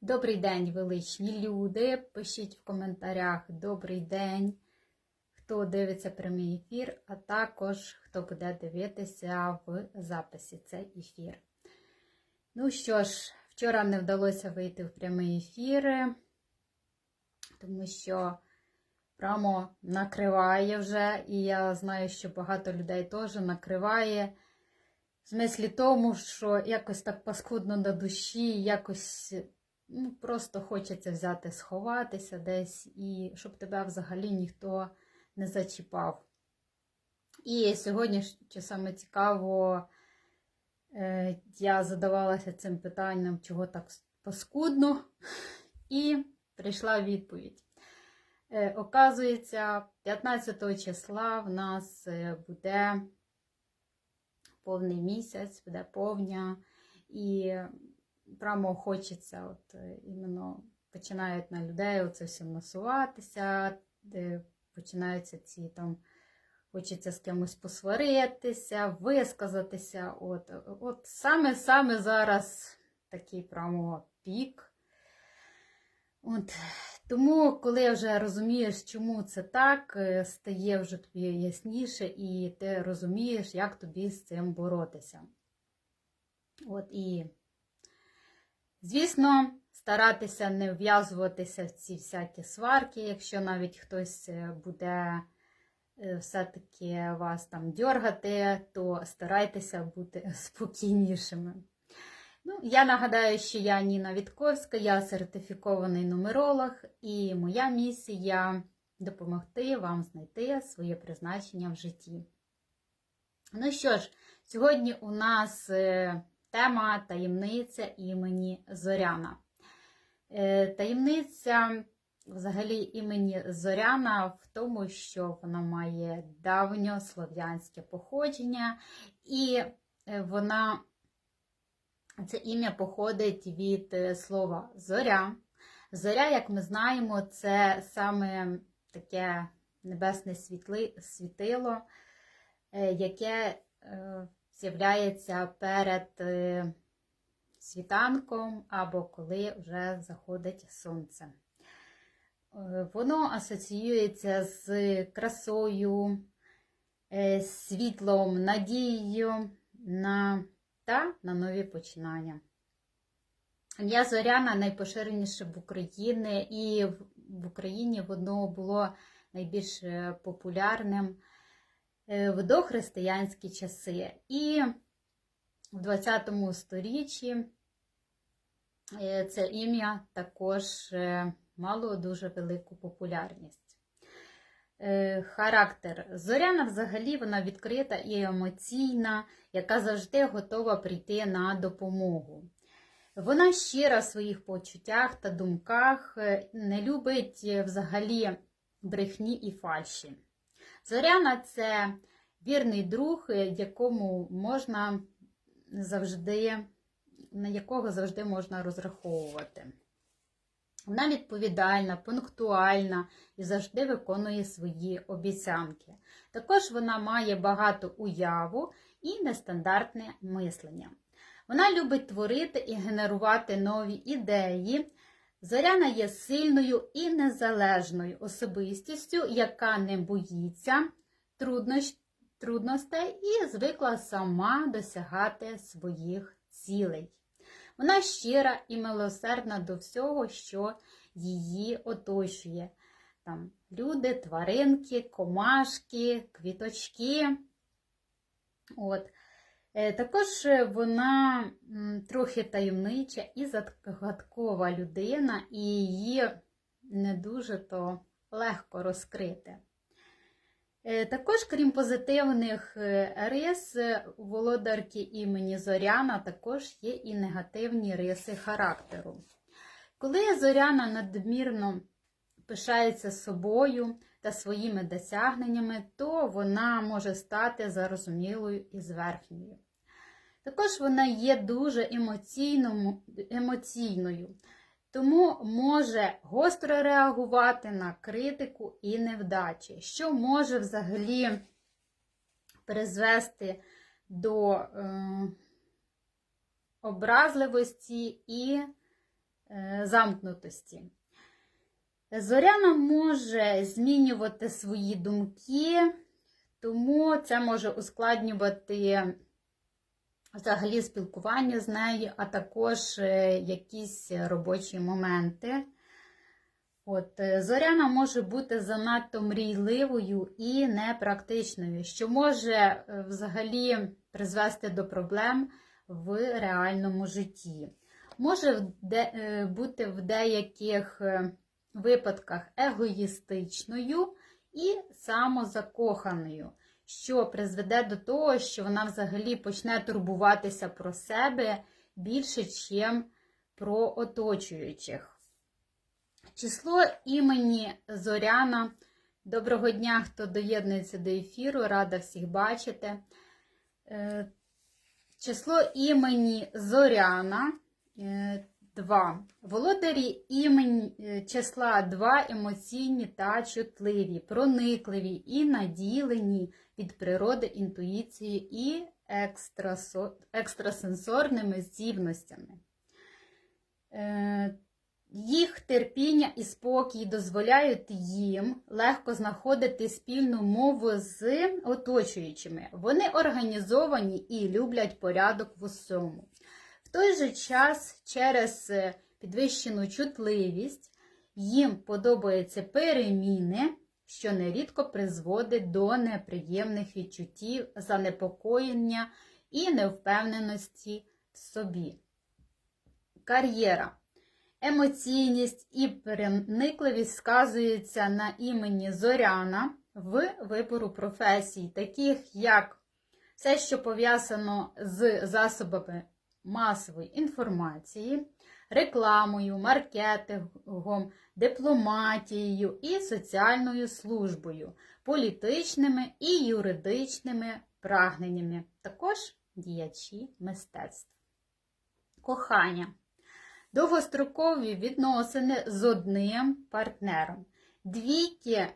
Добрий день, величні люди. Пишіть в коментарях добрий день, хто дивиться прямий ефір, а також хто буде дивитися в записі цей ефір. Ну що ж, вчора не вдалося вийти в прямий ефір, тому що прямо накриває вже, і я знаю, що багато людей теж накриває. В смислі тому, що якось так паскудно на душі, якось ну, просто хочеться взяти, сховатися десь, і щоб тебе взагалі ніхто не зачіпав. І сьогодні, що саме цікаво, е, я задавалася цим питанням, чого так паскудно, і прийшла відповідь. Е, Оказується, 15 числа в нас е, буде повний місяць, буде повня, і прямо хочеться, от е, іменно починають на людей оце все насуватися, де починаються ці там, хочеться з кимось посваритися, висказатися. От, от саме-саме зараз такий прямо пік. От. Тому, коли вже розумієш, чому це так, е, стає вже тобі ясніше, і ти розумієш, як тобі з цим боротися. От і, звісно, старатися не вв'язуватися в ці всякі сварки, якщо навіть хтось е, буде е, все-таки вас там дьоргати, то старайтеся бути спокійнішими. Ну, Я нагадаю, що я Ніна Вітковська, я сертифікований нумеролог, і моя місія допомогти вам знайти своє призначення в житті. Ну що ж, сьогодні у нас е, тема таємниця імені Зоряна. Е, Таємниця взагалі імені Зоряна в тому, що вона має давньослов'янське походження, і е, вона це ім'я походить від е, слова зоря. Зоря, як ми знаємо, це саме таке небесне світли, світило, яке з'являється перед світанком або коли вже заходить сонце. Воно асоціюється з красою, світлом, надією на та на нові починання. Ім'я Зоряна найпоширеніше в Україні, і в Україні воно було найбільш е, популярним е, в дохристиянські часи. І в 20 сторіччі е, це ім'я також мало дуже велику популярність. Е, характер. Зоряна взагалі вона відкрита і емоційна, яка завжди готова прийти на допомогу. Вона щира в своїх почуттях та думках, е, не любить взагалі брехні і фальші. Зоряна це вірний друг, е, якому можна завжди, на якого завжди можна розраховувати. Вона відповідальна, пунктуальна і завжди виконує свої обіцянки. Також вона має багато уяву і нестандартне мислення. Вона любить творити і генерувати нові ідеї. Зоряна є сильною і незалежною особистістю, яка не боїться трудностей і звикла сама досягати своїх цілей. Вона щира і милосердна до всього, що її оточує. Там Люди, тваринки, комашки, квіточки. От. Е, також вона трохи таємнича і загадкова людина, і її не дуже то легко розкрити. Е, також, крім позитивних е, рис, у володарки імені Зоряна також є і негативні риси характеру. Коли Зоряна надмірно пишається собою та своїми досягненнями, то вона може стати зарозумілою і зверхньою. Також вона є дуже емоційною, тому може гостро реагувати на критику і невдачі, що може взагалі призвести до е, образливості і е, замкнутості. Зоряна може змінювати свої думки, тому це може ускладнювати взагалі спілкування з нею, а також е, якісь робочі моменти. От, е, Зоряна може бути занадто мрійливою і непрактичною, що може е, взагалі призвести до проблем в реальному житті. Може бути в деяких випадках егоїстичною і самозакоханою, що призведе до того, що вона взагалі почне турбуватися про себе більше, ніж про оточуючих. Число імені Зоряна. Доброго дня, хто доєднується до ефіру, рада всіх бачити. Е, Число імені Зоряна 2. Володарі імені е, числа 2 емоційні та чутливі, проникливі і наділені від природи інтуїцією і екстрасенсорними здібностями. Е, їх терпіння і спокій дозволяють їм легко знаходити спільну мову з оточуючими. Вони організовані і люблять порядок в усьому. В той же час, через е, підвищену чутливість, їм подобаються переміни, що нерідко призводить до неприємних відчуттів, занепокоєння і невпевненості в собі. Кар'єра. Емоційність і проникливість сказуються на імені Зоряна в вибору професій, таких як все, що пов'язано з засобами масової інформації, рекламою, маркетингом, дипломатією і соціальною службою, політичними і юридичними прагненнями, також діячі мистецтв. Кохання довгострокові відносини з одним партнером. Двійки,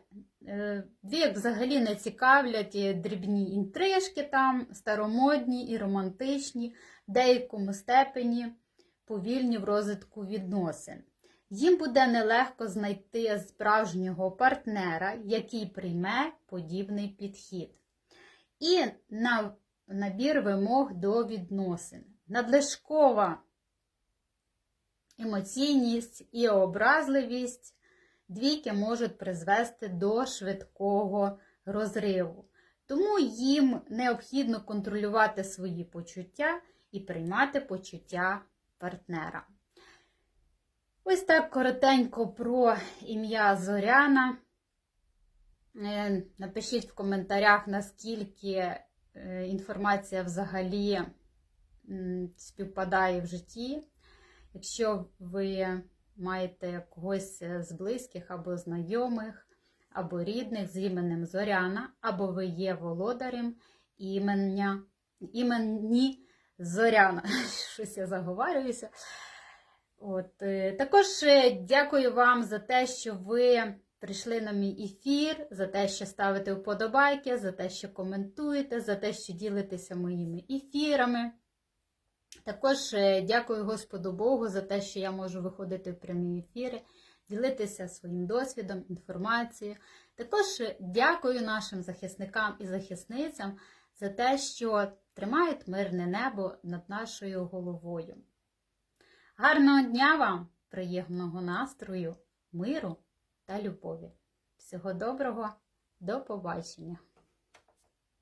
е, двійок взагалі не цікавлять дрібні інтрижки там, старомодні і романтичні, в деякому степені повільні в розвитку відносин. Їм буде нелегко знайти справжнього партнера, який прийме подібний підхід. І на набір вимог до відносин. Надлишкова емоційність і образливість двійки можуть призвести до швидкого розриву. Тому їм необхідно контролювати свої почуття і приймати почуття партнера. Ось так коротенько про ім'я Зоряна. Е, Напишіть в коментарях, наскільки е, інформація взагалі співпадає в житті. Якщо ви маєте когось з близьких або знайомих, або рідних з іменем Зоряна, або ви є володарем імення, імені Зоряна. Щось я заговарююся. От, е, також е, дякую вам за те, що ви прийшли на мій ефір, за те, що ставите вподобайки, за те, що коментуєте, за те, що ділитеся моїми ефірами. Також е, дякую Господу Богу за те, що я можу виходити в прямі ефіри, ділитися своїм досвідом, інформацією. Також е, дякую нашим захисникам і захисницям за те, що тримають мирне небо над нашою головою. Гарного дня вам, приємного настрою, миру та любові. Всього доброго, до побачення!